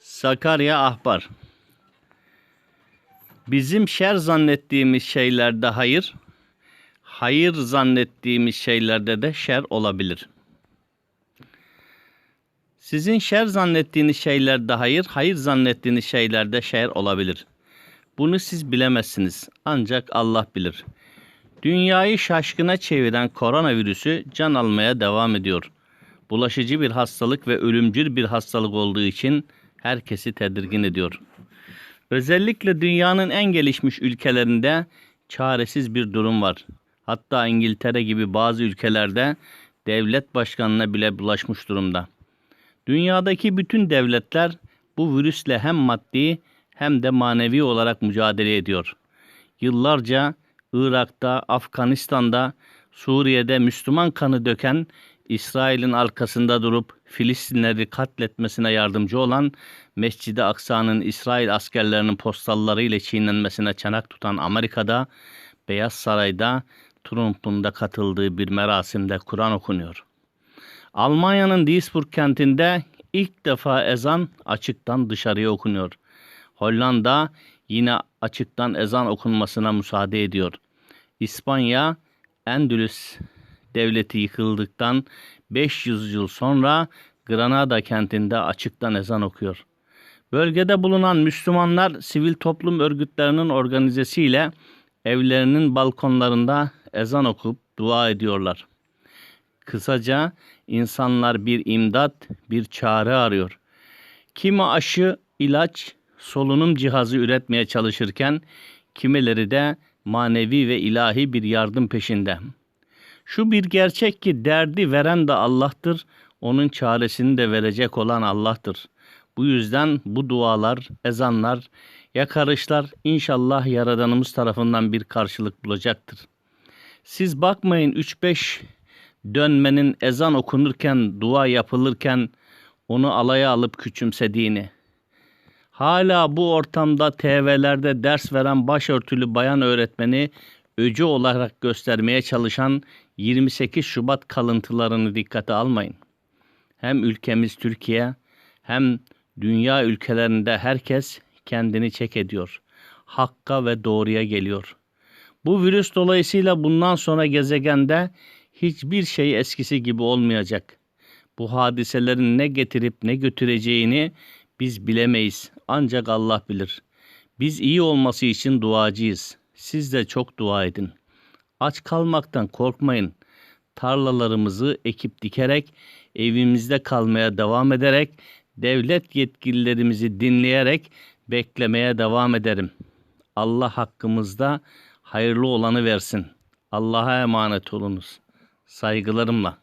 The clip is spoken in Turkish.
Sakarya Ahbar Bizim şer zannettiğimiz şeylerde hayır, hayır zannettiğimiz şeylerde de şer olabilir. Sizin şer zannettiğiniz şeylerde hayır, hayır zannettiğiniz şeylerde şer olabilir. Bunu siz bilemezsiniz. Ancak Allah bilir. Dünyayı şaşkına çeviren koronavirüsü can almaya devam ediyor. Bulaşıcı bir hastalık ve ölümcül bir hastalık olduğu için herkesi tedirgin ediyor. Özellikle dünyanın en gelişmiş ülkelerinde çaresiz bir durum var. Hatta İngiltere gibi bazı ülkelerde devlet başkanına bile bulaşmış durumda. Dünyadaki bütün devletler bu virüsle hem maddi hem de manevi olarak mücadele ediyor. Yıllarca Irak'ta, Afganistan'da, Suriye'de Müslüman kanı döken, İsrail'in arkasında durup Filistinleri katletmesine yardımcı olan, Mescid-i Aksa'nın İsrail askerlerinin postalları ile çiğnenmesine çanak tutan Amerika'da, Beyaz Saray'da Trump'un da katıldığı bir merasimde Kur'an okunuyor. Almanya'nın Duisburg kentinde ilk defa ezan açıktan dışarıya okunuyor. Hollanda yine açıktan ezan okunmasına müsaade ediyor. İspanya Endülüs devleti yıkıldıktan 500 yıl sonra Granada kentinde açıktan ezan okuyor. Bölgede bulunan Müslümanlar sivil toplum örgütlerinin organizesiyle evlerinin balkonlarında ezan okup dua ediyorlar. Kısaca insanlar bir imdat, bir çare arıyor. Kimi aşı, ilaç, solunum cihazı üretmeye çalışırken kimileri de manevi ve ilahi bir yardım peşinde. Şu bir gerçek ki derdi veren de Allah'tır, onun çaresini de verecek olan Allah'tır. Bu yüzden bu dualar, ezanlar, yakarışlar inşallah Yaradanımız tarafından bir karşılık bulacaktır. Siz bakmayın 3-5 dönmenin ezan okunurken, dua yapılırken onu alaya alıp küçümsediğini. Hala bu ortamda TV'lerde ders veren başörtülü bayan öğretmeni öcü olarak göstermeye çalışan 28 Şubat kalıntılarını dikkate almayın. Hem ülkemiz Türkiye hem dünya ülkelerinde herkes kendini çek ediyor. Hakka ve doğruya geliyor. Bu virüs dolayısıyla bundan sonra gezegende hiçbir şey eskisi gibi olmayacak. Bu hadiselerin ne getirip ne götüreceğini biz bilemeyiz. Ancak Allah bilir. Biz iyi olması için duacıyız. Siz de çok dua edin. Aç kalmaktan korkmayın. Tarlalarımızı ekip dikerek, evimizde kalmaya devam ederek, devlet yetkililerimizi dinleyerek beklemeye devam ederim. Allah hakkımızda hayırlı olanı versin. Allah'a emanet olunuz. Saygılarımla.